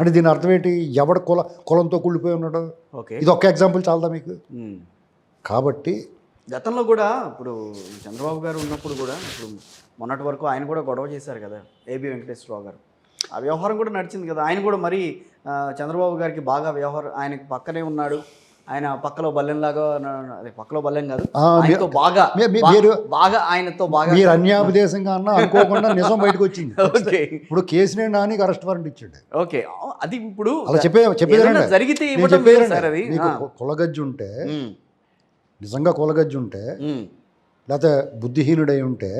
అంటే దీని అర్థం ఏంటి? ఎవడ కుల కులంతో కూలిపోయి ఉన్నాడు? ఓకే. ఇది ఒక్క ఎగ్జాంపుల్ చాలదా మీకు. కాబట్టి గతంలో కూడా ఇప్పుడు చంద్రబాబు గారు ఉన్నప్పుడు కూడా ఇప్పుడు మొన్నటి వరకు ఆయన కూడా గొడవ చేశారు కదా ఏబి వెంకటేశ్వరరావు గారు. ఆ వ్యవహారం కూడా నడిచింది కదా. ఆయన కూడా మరి చంద్రబాబు గారికి బాగా వ్యవహారం ఆయనకి పక్కనే ఉన్నాడు. ఆయన పక్కలో బల్లెంలాగా అదే పక్కలో బల్లెం కాదు. ఆయనతో బాగా మీరు- బాగా ఆయనతో బాగా మీరు అన్యాపదేశంగా అన్నా అనుకోకుండా నిజం బయటకు వచ్చింది. ఓకే. ఇప్పుడు కేసునే నానికి అరెస్ట్ వారెంట్ ఇచ్చాడు. ఓకే. అది ఇప్పుడు అలా చెప్పే. జరిగితే ఇవ్వడం వేరు సార్ అది. కులగజ్జి ఉంటే నిజంగా కులగజ్జి ఉంటే లేకపోతే బుద్ధిహీనుడై ఉంటే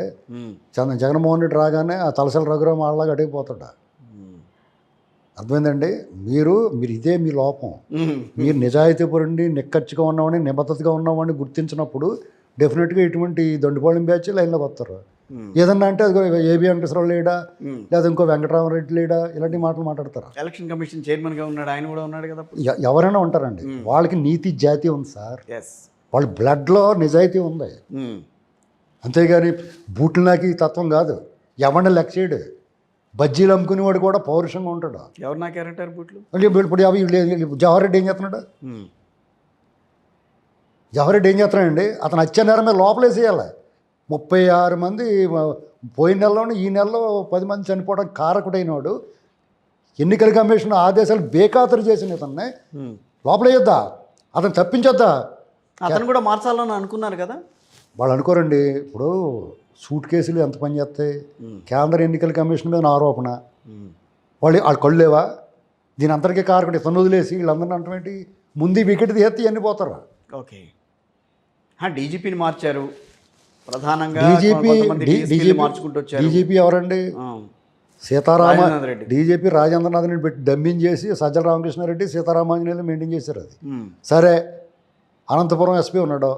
చంద్ర జగన్మోహన్ రెడ్డి రాగానే ఆ తలసల రఘురామ వాళ్ళగా అడిగిపోతాడు? అర్థమైందండి? మీరు మీరు ఇదే మీ లోపం. మీరు నిజాయితీపరుండి నిక్కచ్చిగా ఉన్నవాడిని నిబద్ధతగా ఉన్నవాడిని గుర్తించినప్పుడు డెఫినెట్గా ఇటువంటి దొండిపాళెం బ్యాచ్ లైన్లోకి వస్తారు. ఏదన్నా అంటే అదిగో ఏబి వెంకటేశ్వరరావు లేడా. లేదా ఇంకో వెంకటరామరెడ్డి లేడా? ఇలాంటి మాటలు మాట్లాడతారు. ఎలక్షన్ కమిషన్ చైర్మన్గా ఉన్నాడు. ఆయన కూడా ఉన్నాడు కదా ఎవరైనా ఉంటారండి. వాళ్ళకి నీతి జాతి ఉంది సార్. వాళ్ళ బ్లడ్లో నిజాయితీ ఉంది. అంతేగాని బూట్లు నాకి తత్వం కాదు. ఎవరిని లెక్క చేయడు. బజ్జీలు అమ్ముకునేవాడు కూడా పౌరుషంగా ఉంటాడు. ఎవరు నా క్యారెక్టర్ బూట్లు? ఇప్పుడు అవి జవహర్ రెడ్డి ఏం చేస్తున్నాడు? జవహర్ రెడ్డి ఏం చేస్తున్నాడండి? అతను హత్య నేరం మీద లోపలేసేయాలి. ముప్పై ఆరు మంది పోయిన నెలలోనే ఈ నెలలో పది మంది చనిపోవడం కారకుడైనవాడు. ఎన్నికల కమిషన్ ఆదేశాలు బేఖాతరు చేసిన ఇతన్ని లోపలేయొద్దా? అతను తప్పించొద్దా? అతను కూడా మార్చాలని అనుకున్నారు కదా? వాళ్ళు అనుకోరండి. ఇప్పుడు సూట్ కేసులు ఎంత పని చేస్తాయి కేంద్ర ఎన్నికల కమిషన్ మీద ఆరోపణ. వాళ్ళు వాళ్ళు కళ్ళేవా దీని అంతటికీ కారకుడు ఇతను వదిలేసి వీళ్ళందరినీ అంటమేంటి ముందు వికెట్ తీస్తే ఇవన్నీ పోతారు. ఓకే. డీజీపీని మార్చారు. ప్రధానంగా డీజీపీ లు మార్చుకుంటూ వచ్చారు. డీజీపీ ఎవరండి? సీతారామ డీజీపీ రాజేంద్రనాథ్ని పెట్టి డమ్మింగ్ చేసి సజ్జల రామకృష్ణారెడ్డి సీతారామాంజనేయులు మెయింటైన్ చేశారు అది. సరే అనంతపురం ఎస్పీ ఉన్నాడు.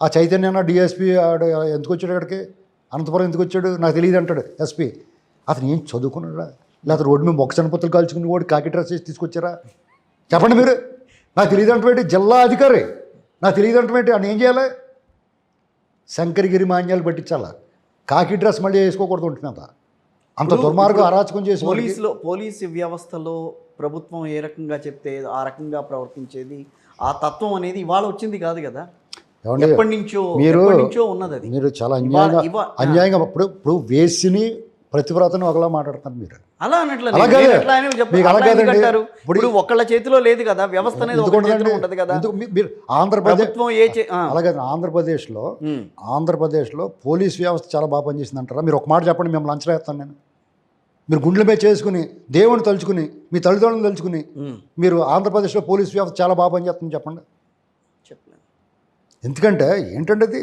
ఆ చైతన్య అన్న డిఎస్పీ ఎందుకు వచ్చాడు అక్కడికి అనంతపురం ఎందుకు వచ్చాడు? నాకు తెలియదు అంటాడు ఎస్పీ. అతను ఏం చదువుకున్నాడా? లేకపోతే రోడ్డు మీద మొక్క చనపత్రులు కాల్చుకుని వాడు కాకి డ్రెస్ వేసి తీసుకొచ్చారా? చెప్పండి మీరు. నాకు తెలియదు అంటే జిల్లా అధికారి. నాకు తెలియదు అంటే ఆయన ఏం చేయాలి? శంకరగిరి మాన్యాలు పట్టించాలా? కాకి డ్రెస్ మళ్ళీ వేసుకోకూడదు ఉంటుంది మీద అంత దుర్మార్గం అరాచకం చేసి పోలీసులో పోలీసు వ్యవస్థలో ప్రభుత్వం ఏ రకంగా చెప్తే ఆ రకంగా ప్రవర్తించేది? ఆ తత్వం అనేది ఇవాళ వచ్చింది కాదు కదా? ఎప్పటి నుంచో మీరు- ఉన్నది అది మీరు చాలా అన్యాయంగా అన్యాయంగా ఇప్పుడు ఇప్పుడు వేసిని ప్రతివ్రతని ఒకలా మాట్లాడుతున్నారు మీరు. అలా. అంటారు ఇప్పుడు- ఒక్కళ్ళ చేతిలో లేదు కదా. వ్యవస్థ అనేది? ఉంటది కదా. మీరు ఆంధ్రప్రదేశ్. అలాగే ఆంధ్రప్రదేశ్లో ఆంధ్రప్రదేశ్లో పోలీస్ వ్యవస్థ చాలా బాగా పనిచేసింది అంటారా మీరు ఒక మాట చెప్పండి మిమ్మల్ని అంచనా వేస్తాను నేను. మీరు గుండెల మీద చేసుకుని దేవుని తలుచుకుని మీ తల్లిదండ్రులను తలుచుకుని మీరు ఆంధ్రప్రదేశ్లో పోలీస్ వ్యవస్థ చాలా బాగా పనిచేస్తుంది చెప్పండి. ఎందుకంటే ఏంటంటే అది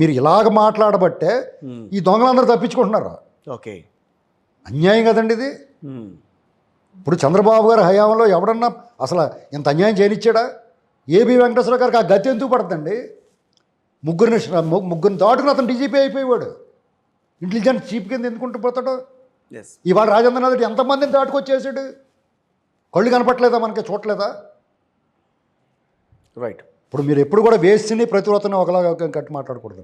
మీరు ఇలాగ మాట్లాడబట్టే ఈ దొంగలందరూ తప్పించుకుంటున్నారు. ఓకే. అన్యాయం కదండి ఇది? ఇప్పుడు చంద్రబాబు గారి హయాంలో ఎవడన్నా అసలు ఇంత అన్యాయం చేయనిచ్చాడా? ఏబి వెంకటేశ్వర గారికి ఆ గతి ఎందుకు పడుతుందండి? ముగ్గురిని ముగ్గురిని దాటుకుని అతను డీజీపీ అయిపోయేవాడు. ఇంటెలిజెన్స్ చీఫ్ కింద ఎందుకుంటూ పోతాడు? ఇవాళ రాజేంద్రనాథ్ రెడ్డి ఎంతమందిని దాటుకొచ్చేసాడు? కళ్ళు కనపట్లేదా మనకి? చూడలేదా రైట్ ఇప్పుడు మీరు ఎప్పుడు కూడా వేస్ట్ని ప్రతివ్రతని ఒకలాగా కట్టి మాట్లాడకూడదు.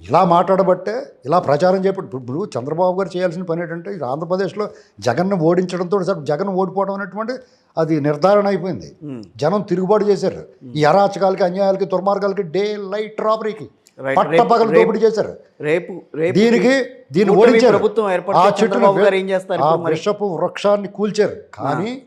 ఇలా మాట్లాడబట్టే ఇలా ప్రచారం చేపట్టి ఇప్పుడు చంద్రబాబు గారు చేయాల్సిన పని ఏంటంటే ఆంధ్రప్రదేశ్లో జగన్ను ఓడించడంతో సార్ జగన్ ఓడిపోవడం అనేటువంటి అది నిర్ధారణ అయిపోయింది. జనం తిరుగుబాటు చేశారు. ఈ అరాచకాలకి అన్యాయాలకి దుర్మార్గాలకి డే లైట్ రాబరీకి Right. పట్ట రేపు- పగలు రేపు- దోపిడీ చేశారు. రేపు దీనికి దీన్ని ఓడించారు. ఆ? వృషపు వృక్షాన్ని కూల్చారు. కానీ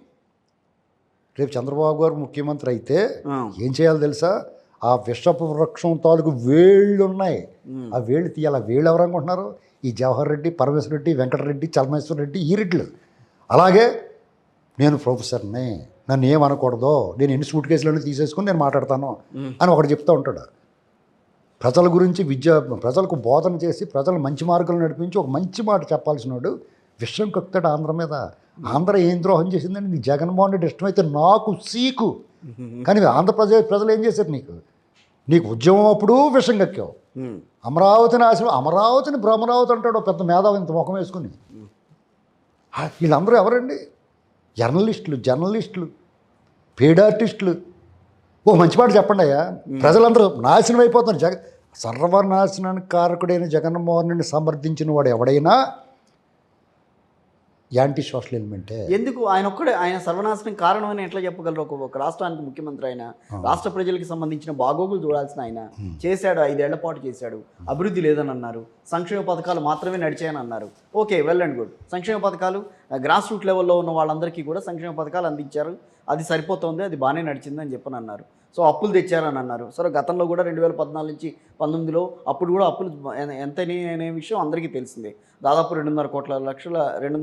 రేపు చంద్రబాబు గారు ముఖ్యమంత్రి అయితే ఏం చేయాలో తెలుసా? ఆ విషపు వృక్షం తాలూకు వేళ్ళు ఉన్నాయి. ఆ వేళ్ళు తీయాలి. వేళ్ళు ఎవరు అనుకుంటున్నారు? ఈ జవహర్ రెడ్డి పరమేశ్వర రెడ్డి వెంకటరెడ్డి చలమేశ్వర రెడ్డి ఈ రెడ్లు అలాగే నేను ప్రొఫెసర్ని. నన్ను ఏమనకూడదు నేను ఎన్ని సూట్ కేసులను తీసేసుకుని నేను మాట్లాడతాను. అని ఒకటి చెప్తూ ఉంటాడు. ప్రజల గురించి విద్య ప్రజలకు బోధన చేసి ప్రజలు మంచి మార్గంలో నడిపించి ఒక మంచి మాట చెప్పాల్సిన వాడు విషయం కక్కుతాడు ఆంధ్ర మీద ఆంధ్ర ఏం ద్రోహం చేసిందని నీకు జగన్మోహన్ రెడ్డి ఇష్టమైతే నాకు సీకు. కానీ ఆంధ్రప్రదేశ్ ప్రజలు ఏం చేశారు నీకు? నీకు ఉద్యమం అప్పుడు విషం కక్కావు. అమరావతిని ఆశ అమరావతిని భ్రమరావతి అంటాడు పెద్ద మేధావి ఇంత ముఖం వేసుకుని. వీళ్ళందరూ ఎవరండి? జర్నలిస్టులు జర్నలిస్టులు పేడ్ ఆర్టిస్టులు. ఓ మంచి మాట చెప్పండి అయ్యా. ప్రజలందరూ నాశనం అయిపోతున్నారు. జగ సర్వనాశనానికి కారకుడైన జగన్మోహన్ రెడ్డిని సమర్థించిన వాడు ఎవడైనా యాంటీ సోషల్ ఎలిమెంటే. ఎందుకు? ఆయన ఒక్కడే ఆయన సర్వనాశనం కారణం అని ఎట్లా చెప్పగలరు? ఒక ఒక రాష్ట్రానికి ముఖ్యమంత్రి ఆయన రాష్ట్ర ప్రజలకు సంబంధించిన బాగోగులు చూడాల్సిన ఆయన చేశాడు ఐదేళ్ళ పాటు చేశాడు. అభివృద్ధి లేదని అన్నారు సంక్షేమ పథకాలు మాత్రమే నడిచాయని అన్నారు ఓకే వెల్ అండ్ గుడ్. సంక్షేమ పథకాలు గ్రాస్ రూట్ లెవెల్లో ఉన్న వాళ్ళందరికీ కూడా సంక్షేమ పథకాలు అందించారు. అది సరిపోతుంది అది బాగానే నడిచింది అని చెప్పని అన్నారు సో అప్పులు తెచ్చారని అన్నారు సరే గతంలో కూడా రెండు వేల పద్నాలుగు నుంచి పంతొమ్మిదిలో అప్పుడు కూడా అప్పులు ఎంత అనే విషయం అందరికీ తెలిసిందే. దాదాపు రెండున్నర కోట్ల లక్షల రెండు